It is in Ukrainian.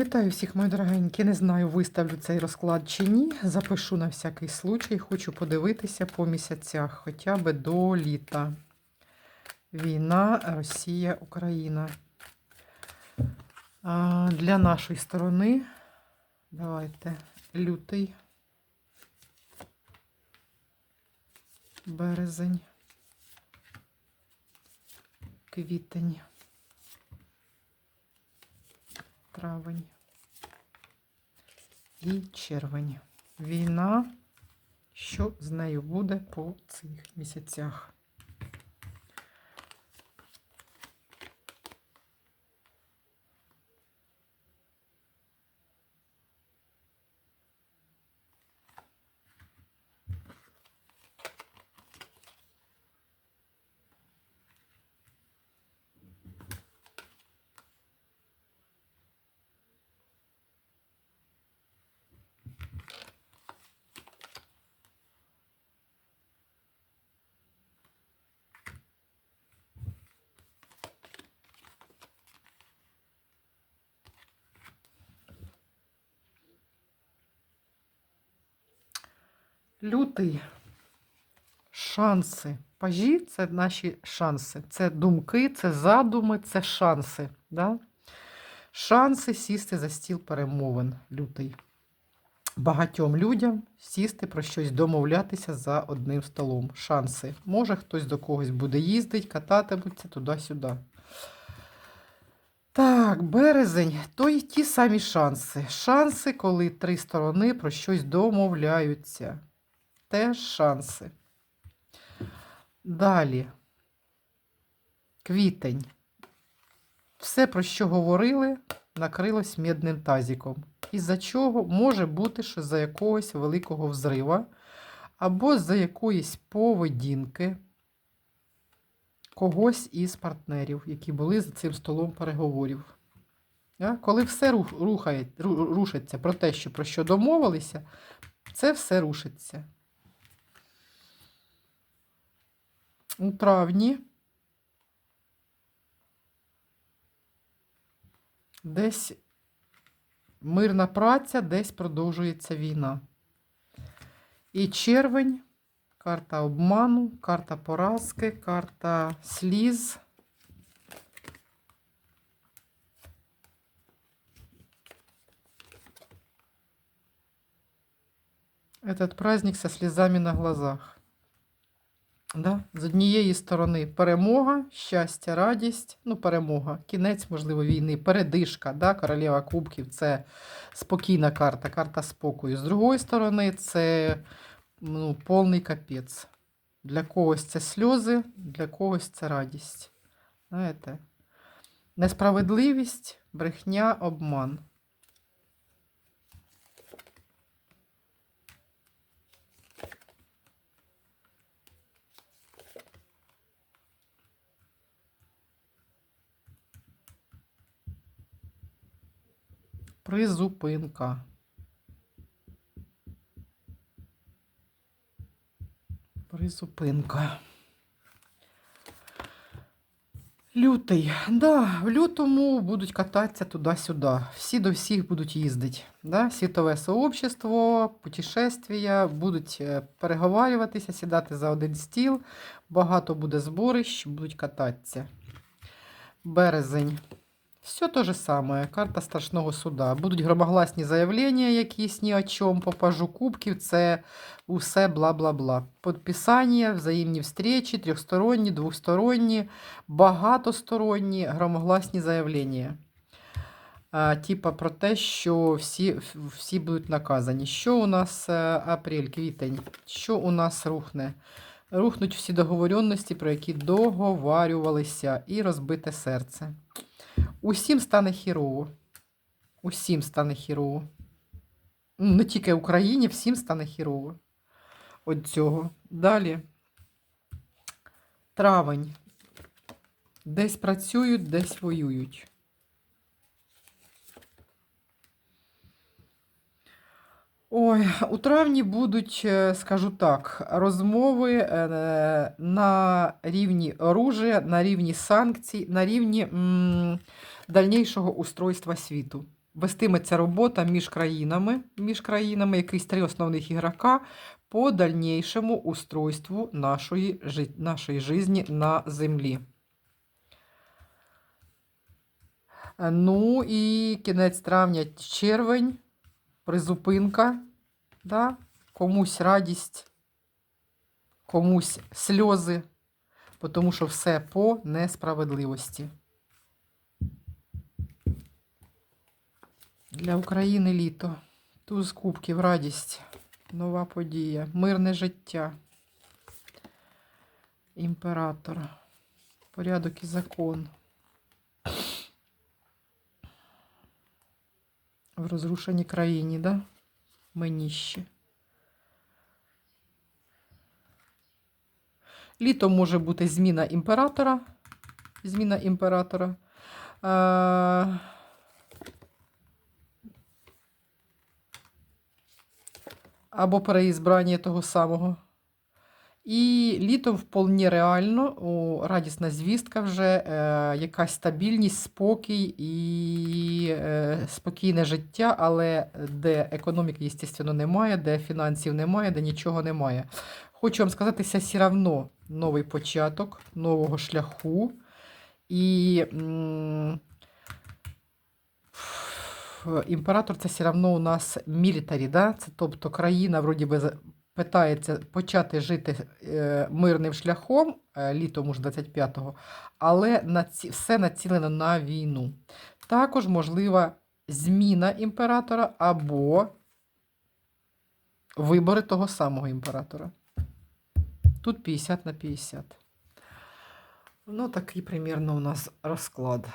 Вітаю всіх, мої дорогенькі. Не знаю, виставлю цей розклад чи ні. Запишу на всякий случай. Хочу подивитися по місяцях, хоча б до літа. Війна, Росія, Україна. А, для нашої сторони. Давайте лютий. Березень. Квітень. Травень і червень. Війна, що з нею буде по цих місяцях? Лютий. Шанси. Пажі це наші шанси. Це думки, це задуми, це шанси. Да? Шанси сісти за стіл перемовин. Лютий. Багатьом людям сісти про щось домовлятися за одним столом. Шанси. Може, хтось до когось буде їздити, кататиметься туди-сюди. Так, березень, то й ті самі шанси. Шанси, коли три сторони про щось домовляються теж шанси. Далі. Квітень. Все, про що говорили, накрилось мідним тазиком. Із-за чого може бути, що за якогось великого взрива, або за якоїсь поведінки когось із партнерів, які були за цим столом переговорів. Коли все рухає, рушиться про те, що про що домовилися, це все рушиться. У травні. Десь мирна праця, десь продовжується війна. І червень, карта обману, карта поразки, карта сліз. Этот праздник со слезами на глазах. Да? З однієї сторони перемога, щастя, радість, ну, перемога, кінець, можливо, війни, передишка, да? королева кубків це спокійна карта, карта спокою. З другої сторони, це ну, повний капець. Для когось це сльози, для когось це радість. Знаєте? Несправедливість, брехня, обман. Призупинка. Призупинка. Лютий. Да, в лютому будуть кататися туди-сюди. Всі до всіх будуть їздити. Да? Світове сообщество, путешествия, будуть е, переговарюватися, сідати за один стіл. Багато буде зборищ, будуть кататися. Березень. Все те же самое. Карта страшного суда. Будуть громогласні заявлення, якісь ні о чому, по пажу кубків, це усе бла-бла-бла. Підписання, взаємні встречі, трьохсторонні, двосторонні, багатосторонні громогласні заявлення. Типа про те, що всі всі будуть наказані. Що у нас е, апрель, квітень? Що у нас рухне? Рухнуть всі договоренності, про які договарювалися, і розбите серце. Усім стане хірово. Усім стане хірово. Ну, не тільки Україні, всім стане хірово. От цього. Далі. Травень. Десь працюють, десь воюють. Ой, у травні будуть, е, скажу так, розмови е, на рівні оружия, на рівні санкцій, на рівні м, дальнішого устройства світу. вестиметься робота між країнами, між країнами, якісь три основних ігрока по дальнейшему устройству нашої, нашої жизни на землі. Е, Ну і кінець травня, червень, призупинка, да? комусь радість, комусь сльози, тому що все по несправедливості. Для України літо. Туз кубків, радість, нова подія, мирне життя. Імператор, порядок і закон. В розрушеній країні, да? Мені ще. Літо може бути зміна імператора. Зміна імператора. Е, або переізбрання того самого. І літом вполне реально, о, радісна звістка вже, е, якась стабільність, спокій і е, спокійне життя, але де економіки, звісно, немає, де фінансів немає, де нічого немає. Хочу вам сказати, це все одно новий початок нового шляху. І м, імператор це все одно у нас мілітарі, да? це тобто країна вроді би питається почати жити е, мирним шляхом е, літом уж 25-го, але все націлено на війну. Також можлива зміна імператора або вибори того самого імператора. Тут 50 на 50. Ну, такий примірно у нас розклад.